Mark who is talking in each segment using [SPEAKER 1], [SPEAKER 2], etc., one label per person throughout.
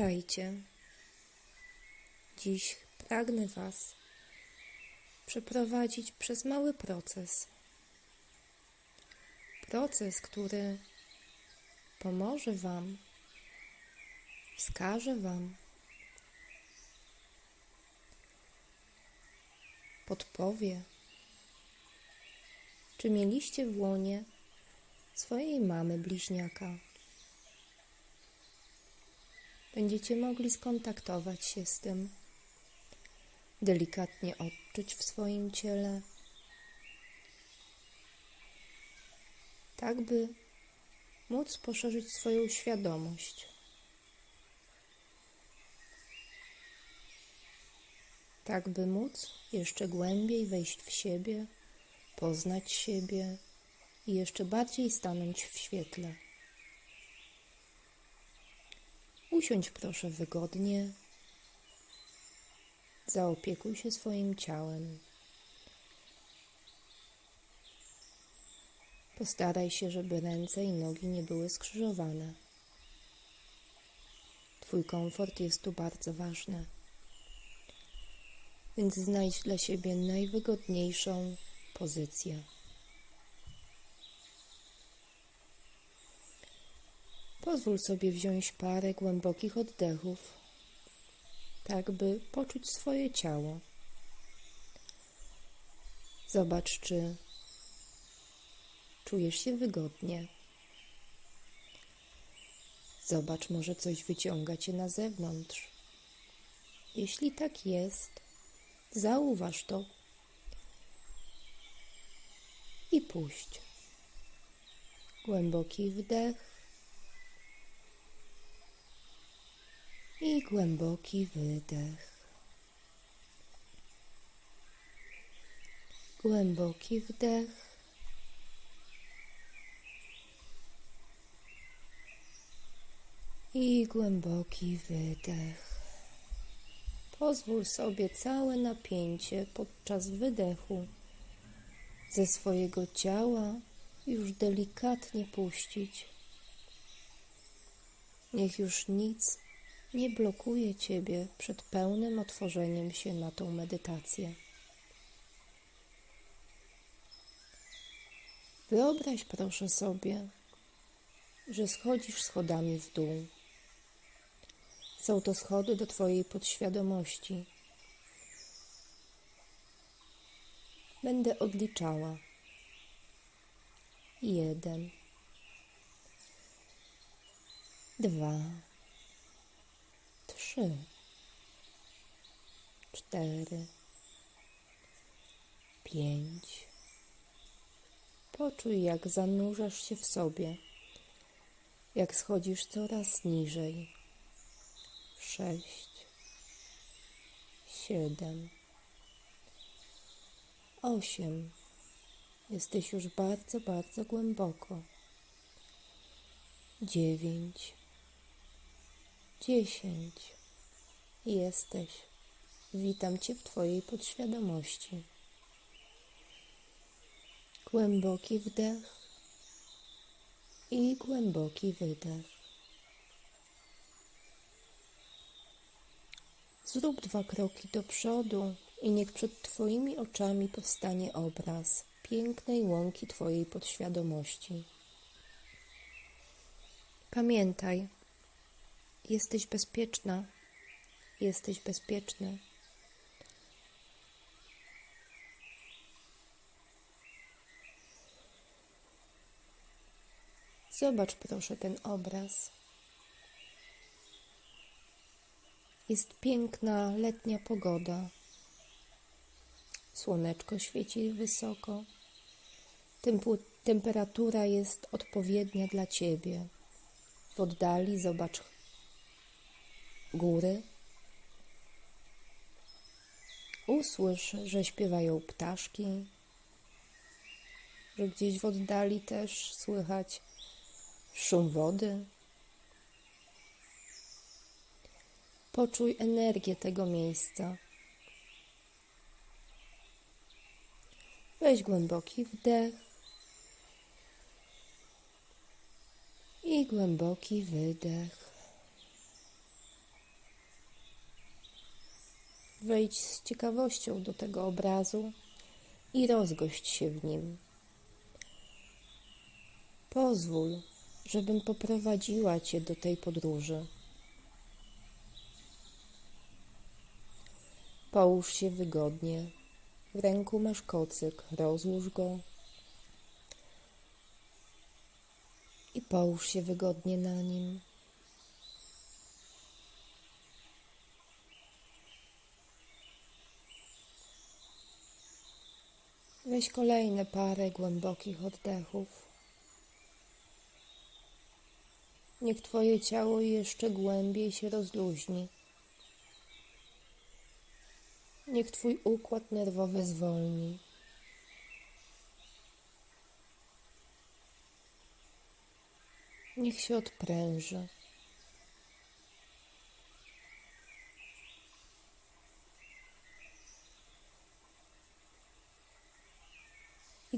[SPEAKER 1] Witajcie. Dziś pragnę Was przeprowadzić przez mały proces. Proces, który pomoże Wam, wskaże Wam, podpowie, czy mieliście w łonie swojej mamy bliźniaka. Będziecie mogli skontaktować się z tym, delikatnie odczuć w swoim ciele, tak by móc poszerzyć swoją świadomość. Tak by móc jeszcze głębiej wejść w siebie, poznać siebie i jeszcze bardziej stanąć w świetle. Usiądź proszę wygodnie. Zaopiekuj się swoim ciałem. Postaraj się, żeby ręce i nogi nie były skrzyżowane. Twój komfort jest tu bardzo ważny. Więc znajdź dla siebie najwygodniejszą pozycję. Pozwól sobie wziąć parę głębokich oddechów, tak by poczuć swoje ciało. Zobacz, czy czujesz się wygodnie. Zobacz, może coś wyciąga cię na zewnątrz. Jeśli tak jest, zauważ to i puść. Głęboki wdech i głęboki wydech. Głęboki wdech. I głęboki wydech. Pozwól sobie całe napięcie podczas wydechu ze swojego ciała już delikatnie puścić. Niech już nic nie blokuje Ciebie przed pełnym otworzeniem się na tą medytację. Wyobraź proszę sobie, że schodzisz schodami w dół. Są to schody do Twojej podświadomości. Będę odliczała. Jeden, dwa, trzy, cztery, pięć. Poczuj, jak zanurzasz się w sobie, jak schodzisz coraz niżej. Sześć, siedem, osiem. Jesteś już bardzo, bardzo głęboko. Dziewięć, dziesięć. Jesteś. Witam Cię w Twojej podświadomości. Głęboki wdech i głęboki wydech. Zrób dwa kroki do przodu i niech przed Twoimi oczami powstanie obraz pięknej łąki Twojej podświadomości. Pamiętaj, jesteś bezpieczna, jesteś bezpieczny. Zobacz proszę ten obraz. Jest piękna letnia pogoda. Słoneczko świeci wysoko. Tempu temperatura jest odpowiednia dla ciebie. W oddali zobacz góry. Usłysz, że śpiewają ptaszki, że gdzieś w oddali też słychać szum wody. Poczuj energię tego miejsca. Weź głęboki wdech i głęboki wydech. Wejdź z ciekawością do tego obrazu i rozgość się w nim. Pozwól, żebym poprowadziła Cię do tej podróży. Połóż się wygodnie. W ręku masz kocyk, rozłóż go i połóż się wygodnie na nim. Weź kolejne parę głębokich oddechów. Niech Twoje ciało jeszcze głębiej się rozluźni. Niech Twój układ nerwowy zwolni. Niech się odpręży.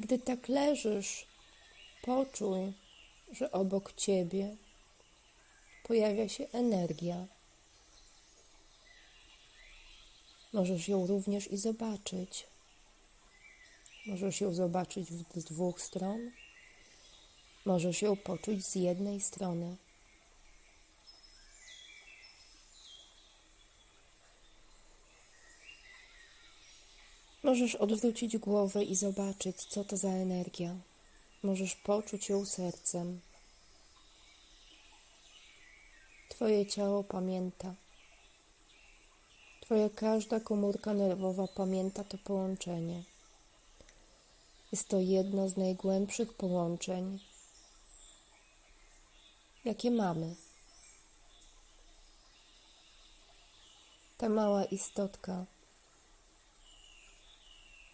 [SPEAKER 1] Gdy tak leżysz, poczuj, że obok ciebie pojawia się energia. Możesz ją również i zobaczyć. Możesz ją zobaczyć z dwóch stron. Możesz ją poczuć z jednej strony. Możesz odwrócić głowę i zobaczyć, co to za energia. Możesz poczuć ją sercem. Twoje ciało pamięta. Twoja każda komórka nerwowa pamięta to połączenie. Jest to jedno z najgłębszych połączeń, jakie mamy. Ta mała istotka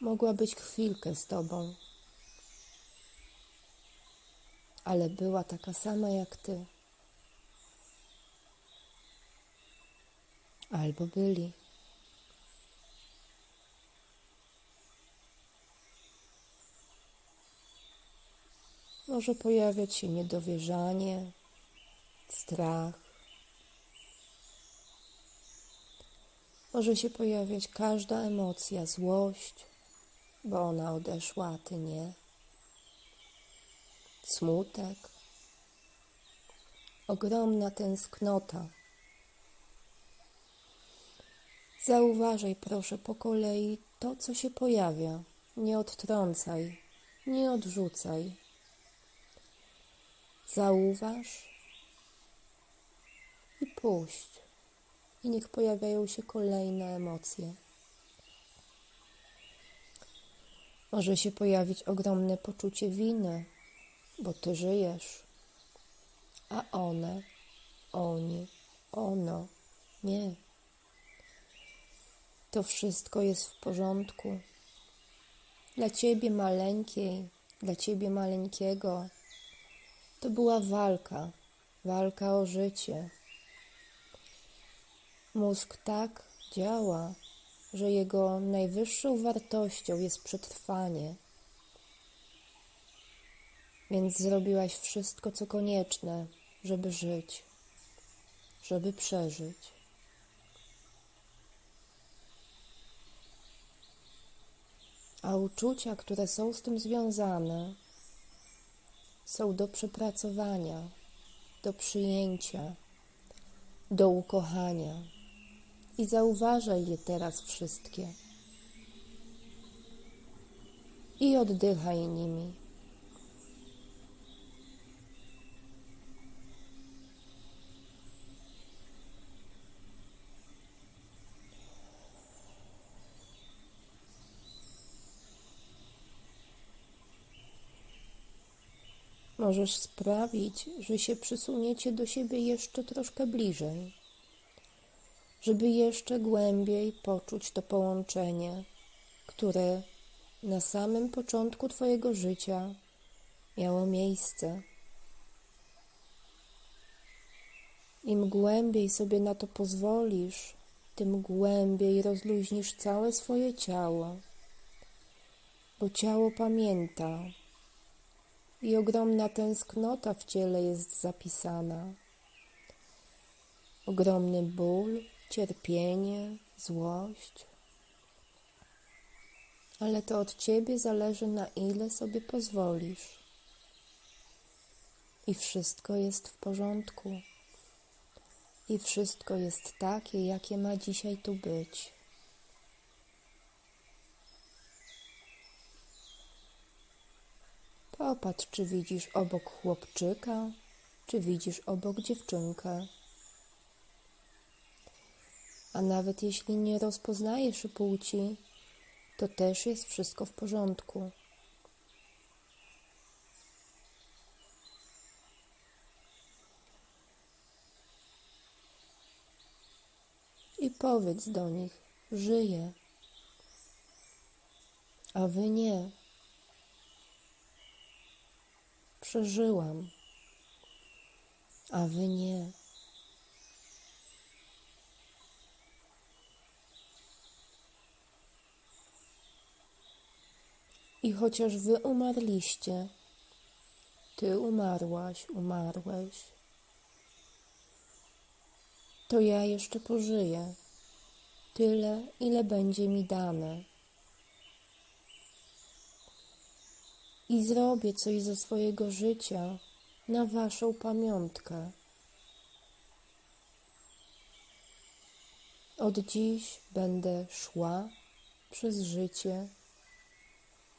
[SPEAKER 1] mogła być chwilkę z tobą, ale była taka sama jak ty. Albo byli. Może pojawiać się niedowierzanie, strach. Może się pojawiać każda emocja, złość, bo ona odeszła, a ty nie. Smutek, ogromna tęsknota. Zauważaj proszę po kolei to, co się pojawia. Nie odtrącaj, nie odrzucaj. Zauważ i puść. I niech pojawiają się kolejne emocje. Może się pojawić ogromne poczucie winy, bo ty żyjesz, a one, oni, ono nie. To wszystko jest w porządku. Dla ciebie maleńkiej, dla ciebie maleńkiego, to była walka, walka o życie. Mózg tak działa, że jego najwyższą wartością jest przetrwanie. Więc zrobiłaś wszystko, co konieczne, żeby żyć, żeby przeżyć. A uczucia, które są z tym związane, są do przepracowania, do przyjęcia, do ukochania. I zauważaj je teraz wszystkie. I oddychaj nimi. Możesz sprawić, że się przysuniecie do siebie jeszcze troszkę bliżej, żeby jeszcze głębiej poczuć to połączenie, które na samym początku Twojego życia miało miejsce. Im głębiej sobie na to pozwolisz, tym głębiej rozluźnisz całe swoje ciało, bo ciało pamięta i ogromna tęsknota w ciele jest zapisana. Ogromny ból, cierpienie, złość. ale to od ciebie zależy, na ile sobie pozwolisz. I wszystko jest w porządku. I wszystko jest takie, jakie ma dzisiaj tu być. Popatrz, czy widzisz obok chłopczyka, czy widzisz obok dziewczynkę. A nawet jeśli nie rozpoznajesz płci, to też jest wszystko w porządku. I powiedz do nich: Żyję, a wy nie. Przeżyłam, a wy nie. I chociaż wy umarliście, ty umarłaś, umarłeś, to ja jeszcze pożyję tyle, ile będzie mi dane. I zrobię coś ze swojego życia na waszą pamiątkę. Od dziś będę szła przez życie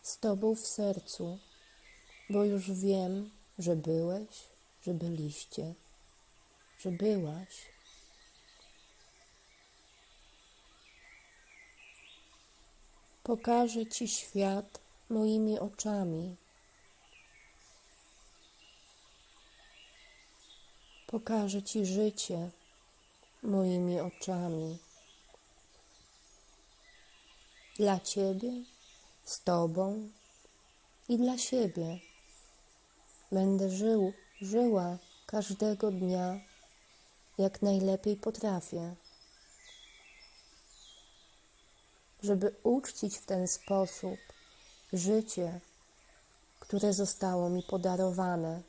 [SPEAKER 1] z Tobą w sercu, bo już wiem, że byłeś, że byliście, że byłaś. Pokażę Ci świat moimi oczami. Pokażę Ci życie moimi oczami. Dla Ciebie z Tobą i dla siebie. Będę żył, żyła każdego dnia, jak najlepiej potrafię. Żeby uczcić w ten sposób życie, które zostało mi podarowane.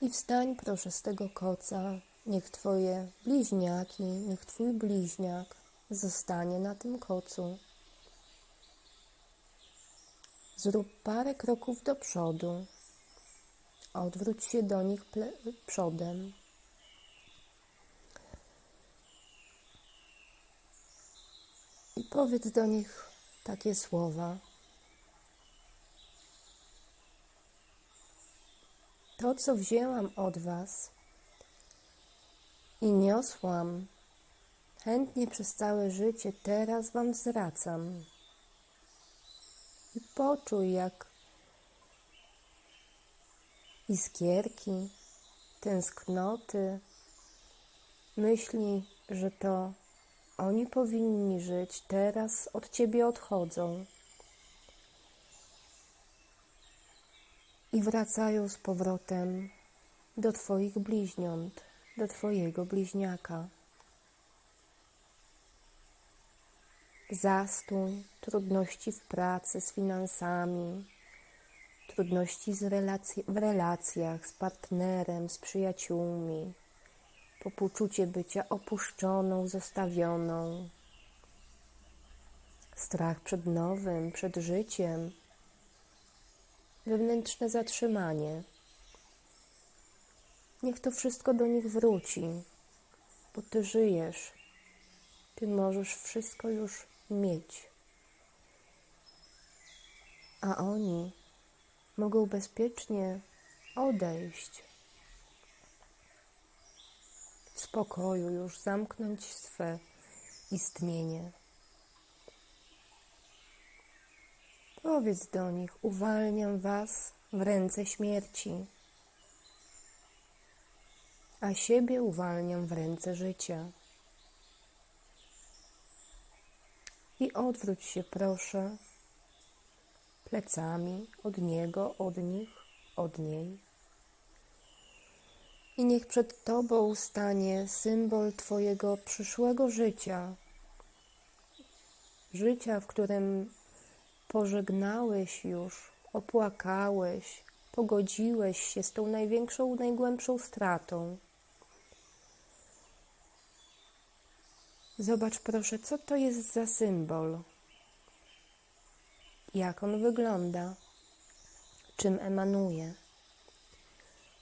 [SPEAKER 1] I wstań proszę z tego koca Niech Twoje bliźniaki, niech Twój bliźniak zostanie na tym kocu. Zrób parę kroków do przodu. Odwróć się do nich przodem. I powiedz do nich takie słowa. To, co wzięłam od Was, i niosłam. Chętnie przez całe życie teraz Wam zwracam. I poczuj, jak iskierki, tęsknoty, myśli, że to oni powinni żyć, teraz od Ciebie odchodzą. I wracają z powrotem do Twoich bliźniąt do Twojego bliźniaka. Zastój, trudności w pracy z finansami, trudności z w relacjach z partnerem, z przyjaciółmi, po poczucie bycia opuszczoną, zostawioną, strach przed nowym, przed życiem, wewnętrzne zatrzymanie Niech to wszystko do nich wróci, bo Ty żyjesz. Ty możesz wszystko już mieć. A oni mogą bezpiecznie odejść. W spokoju już zamknąć swe istnienie. Powiedz do nich: Uwalniam Was w ręce śmierci a siebie uwalniam w ręce życia. I odwróć się, proszę, plecami od niego, od nich, od niej. I niech przed Tobą stanie symbol Twojego przyszłego życia, życia, w którym pożegnałeś już, opłakałeś, pogodziłeś się z tą największą, najgłębszą stratą Zobacz proszę, co to jest za symbol. Jak on wygląda? Czym emanuje?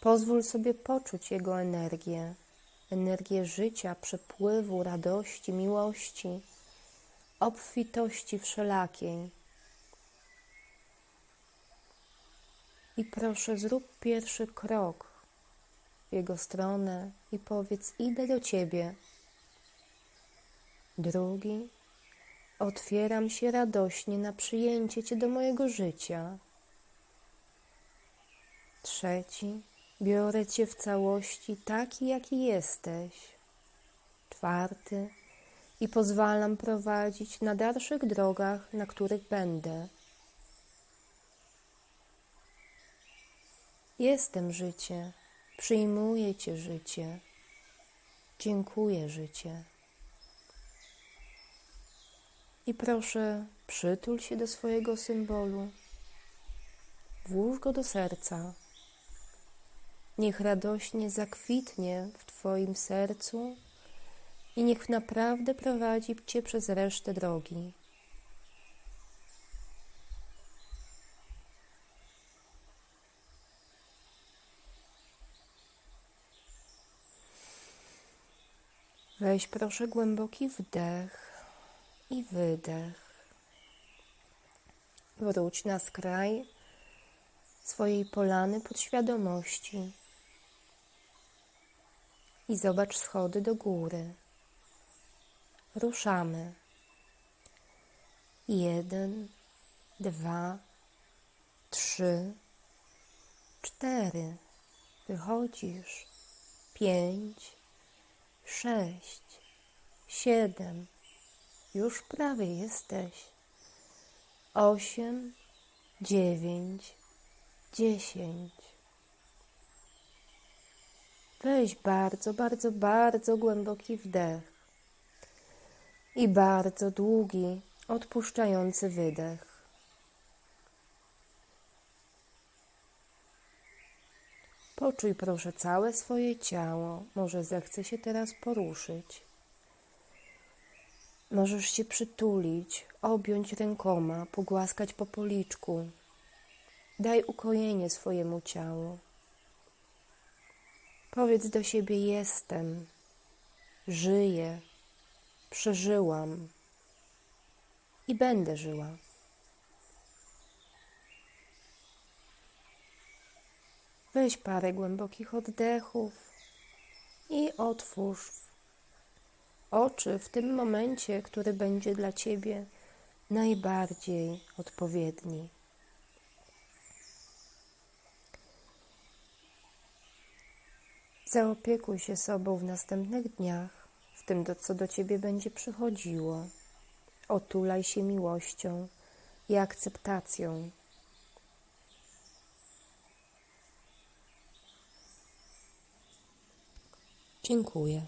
[SPEAKER 1] Pozwól sobie poczuć jego energię, energię życia, przepływu, radości, miłości, obfitości wszelakiej. I proszę, zrób pierwszy krok w jego stronę i powiedz: Idę do ciebie. Drugi, otwieram się radośnie na przyjęcie cię do mojego życia. Trzeci, biorę cię w całości taki, jaki jesteś. Czwarty, i pozwalam prowadzić na dalszych drogach, na których będę. Jestem życie, przyjmuję Cię życie, dziękuję życie. I proszę, przytul się do swojego symbolu, włóż go do serca. Niech radośnie zakwitnie w Twoim sercu i niech naprawdę prowadzi Cię przez resztę drogi. Weź proszę głęboki wdech i wydech. Wróć na skraj swojej polany podświadomości i zobacz schody do góry. Ruszamy. Jeden, dwa, trzy, cztery. Wychodzisz. Pięć, sześć, siedem. Już prawie jesteś. Osiem, dziewięć, dziesięć. Weź bardzo, bardzo, bardzo głęboki wdech i bardzo długi, odpuszczający wydech. Poczuj proszę całe swoje ciało. Może zechce się teraz poruszyć. Możesz się przytulić, objąć rękoma, pogłaskać po policzku. Daj ukojenie swojemu ciału. Powiedz do siebie: Jestem, żyję, przeżyłam i będę żyła. Weź parę głębokich oddechów i otwórz oczy w tym momencie, który będzie dla Ciebie najbardziej odpowiedni. Zaopiekuj się sobą w następnych dniach, w tym, do, co do Ciebie będzie przychodziło. Otulaj się miłością i akceptacją. Dziękuję.